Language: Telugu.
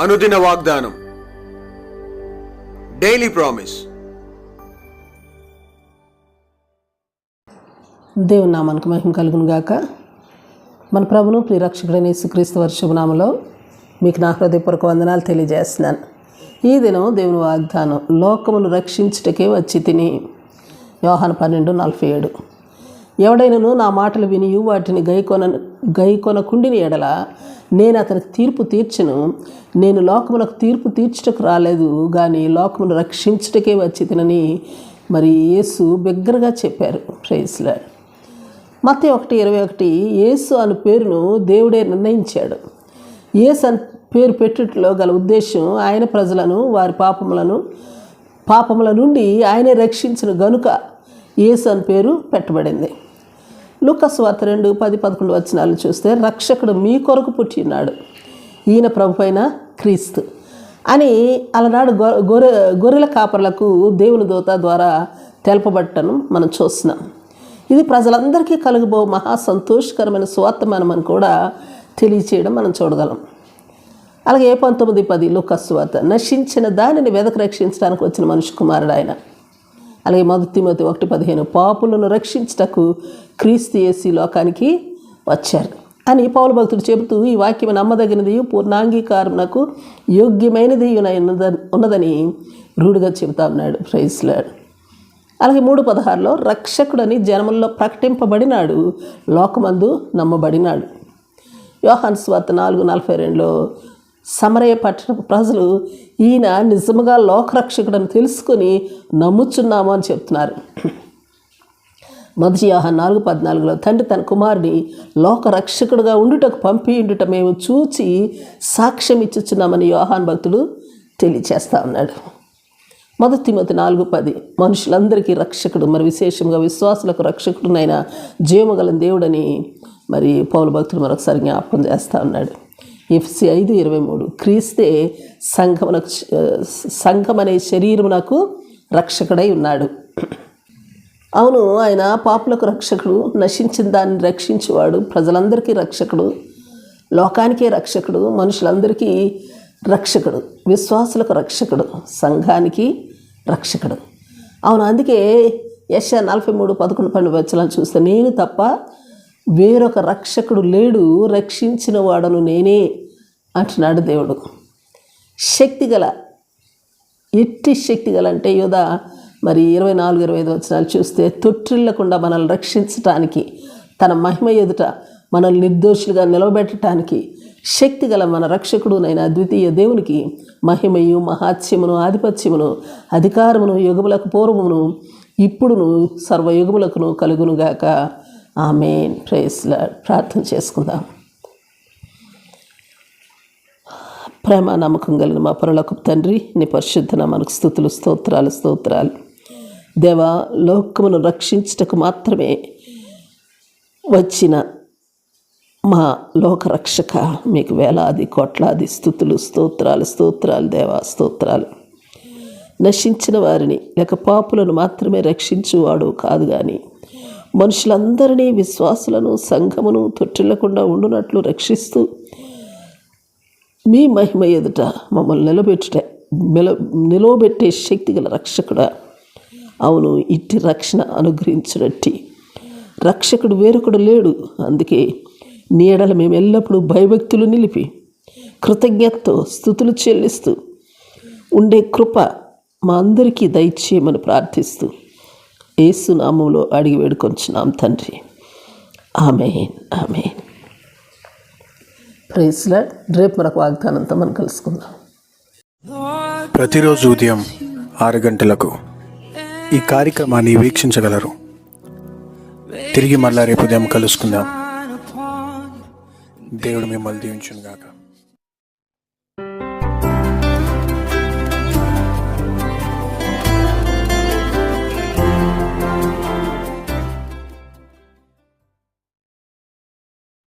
అనుదిన వాగ్దానం. డైలీ ప్రామిస్ దేవుని నామానికి మహిమ కలుగును గాక. మన ప్రభును ప్రియరక్షకుడైన యేసుక్రీస్తు వర్షభనామలో మీకు నా హృదయపూర్వక వందనాలు తెలియజేస్తున్నాను. ఈ దినం దేవుని వాగ్దానం లోకమును రక్షించుటకే వచ్చి తిని. యోహాను పన్నెండు నలభై ఏడు. ఎవడైనను నా మాటలు వినియు వాటిని గైకొన గైకొనకుండిని ఎడల నేను అతనికి తీర్పు తీర్చను. నేను లోకమునకు తీర్పు తీర్చుటకు రాలేదు కానీ లోకమును రక్షించుటకే వచ్చి తినని మరి యేసు బిగ్గరగా చెప్పారు. ప్రైస్లాడ్ మత్తే ఒకటి ఇరవై ఒకటి యేసు అను పేరును దేవుడే నిర్ణయించాడు. యేసు అని పేరు పెట్టుట్లో గల ఉద్దేశం ఆయన ప్రజలను వారి పాపములను పాపముల నుండి ఆయనే రక్షించిన గనుక యేసు అని పేరు పెట్టబడింది. లూకస్ వార్త రెండు పది పదకొండు వచనాలు చూస్తే రక్షకుడు మీ కొరకు పుట్టినాడు ఈయన ప్రభు క్రీస్తు. అని అలనాడు గొ గొర్రె గొర్రెల కాపర్లకు దేవుని దూత ద్వారా తెలపబట్టను మనం చూస్తున్నాం. ఇది ప్రజలందరికీ కలుగుబో మహా సంతోషకరమైన స్వార్థమానమని కూడా తెలియచేయడం మనం చూడగలం. అలాగే పంతొమ్మిది పది లోకస్వాత నశించిన దానిని వెదక రక్షించడానికి వచ్చిన మనుషు కుమారుడు ఆయన. అలాగే మొదటిమతి ఒకటి పదిహేను. పాపులను రక్షించటకు క్రీస్తు యేసు లోకానికి వచ్చారు. అని పౌలు భక్తుడు చెబుతూ ఈ వాక్యం నమ్మదగినది పూర్ణాంగీకారమునకు యోగ్యమైనది ఉన్నదని రూఢిగా చెబుతా ఉన్నాడు. ప్రైస్లాడ్ అలాగే మూడు పదహారులో రక్షకుడని జనముల్లో ప్రకటింపబడినాడు లోకమందు నమ్మబడినాడు. యోహాన్ స్వార్త నాలుగు నలభై రెండులో సమరయ పట్టణ ప్రజలు ఈయన నిజముగా లోకరక్షకుడని తెలుసుకొని నమ్ముచున్నాము అని చెప్తున్నారు. మొదటి యోహాన్ నాలుగు పద్నాలుగులో తండ్రి తన కుమారుని లోకరక్షకుడుగా ఉండుటకు పంపి ఉండుట మేము చూచి సాక్ష్యం ఇచ్చుచున్నామని యోహాన్ భక్తుడు తెలియచేస్తా ఉన్నాడు. మొదటి తిమతి నాలుగు పది మనుషులందరికీ రక్షకుడు మరి విశేషంగా విశ్వాసులకు రక్షకుడునైన జీవగల దేవుడని మరి పౌల భక్తుడు మరొకసారి జ్ఞాపకం చేస్తూ ఉన్నాడు. ఎఫ్సి ఐదు ఇరవై మూడు. క్రీస్తే సంఘమునకు సంఘం అనే శరీరమునకు రక్షకుడై ఉన్నాడు. అవును ఆయన పాపులకు రక్షకుడు నశించిన దాన్ని రక్షించేవాడు ప్రజలందరికీ రక్షకుడు లోకానికే రక్షకుడు మనుషులందరికీ రక్షకుడు విశ్వాసులకు రక్షకుడు సంఘానికి రక్షకుడు. అవును అందుకే యశ నలభై మూడు పదకొండు పన్నెండు వచ్చలను చూస్తే నేను తప్ప వేరొక రక్షకుడు లేడు రక్షించిన వాడను నేనే అంటున్నాడు దేవుడు. శక్తిగల ఎట్టి శక్తి గల అంటే యోధా మరి ఇరవై నాలుగు ఇరవై ఐదు వచనాలు చూస్తే తొట్టిల్లకుండా మనల్ని రక్షించటానికి తన మహిమ ఎదుట మనల్ని నిర్దోషులుగా నిలవబెట్టడానికి శక్తి గల మన రక్షకుడునైన ద్వితీయ దేవునికి మహిమయు మహాత్యమును ఆధిపత్యమును అధికారమును యుగములకు పూర్వమును ఇప్పుడును సర్వయుగములకును కలుగునుగాక. ఆమె ప్రేస్లా ప్రార్థన చేసుకుందాం. ప్రేమ నమ్మకం కలిగిన మా పొరలకు తండ్రి నీ పరిశుద్ధన మనకు స్థుతులు స్తోత్రాలు స్తోత్రాలు. దేవా లోకమును రక్షించుటకు మాత్రమే వచ్చిన మా లోకరక్షక మీకు వేలాది కోట్లాది స్థుతులు స్తోత్రాలు స్తోత్రాలు దేవా స్తోత్రాలు. నశించిన వారిని లేక పాపులను మాత్రమే రక్షించువాడు కాదు కానీ మనుషులందరినీ విశ్వాసులను సంఘమును తొట్టిల్లకుండా ఉండునట్లు రక్షిస్తూ మీ మహిమ ఎదుట మమ్మల్ని నిలబెట్టుట నిల నిలవబెట్టే శక్తి గల రక్షకుడా. అవును ఇట్టి రక్షణ అనుగ్రహించినట్టి. రక్షకుడు వేరొకడు లేడు. అందుకే నీడల మేము ఎల్లప్పుడూ భయభక్తులు నిలిపి కృతజ్ఞతతో స్థుతులు చెల్లిస్తూ ఉండే కృప మా అందరికీ దయచేయమని ప్రార్థిస్తూ ఏసునామంలో అడిగి వేడుకొంచున్నాం తండ్రి. Amen amen. ప్రైస్లా రేపు మనకు వాగ్దానంతో మనం కలుసుకుందాం. ప్రతిరోజు ఉదయం ఆరు గంటలకు ఈ కార్యక్రమాన్ని వీక్షించగలరు. తిరిగి మళ్ళా రేపు ఉదయం కలుసుకుందాం. దేవుడు మిమ్మల్ని దీవించును గాక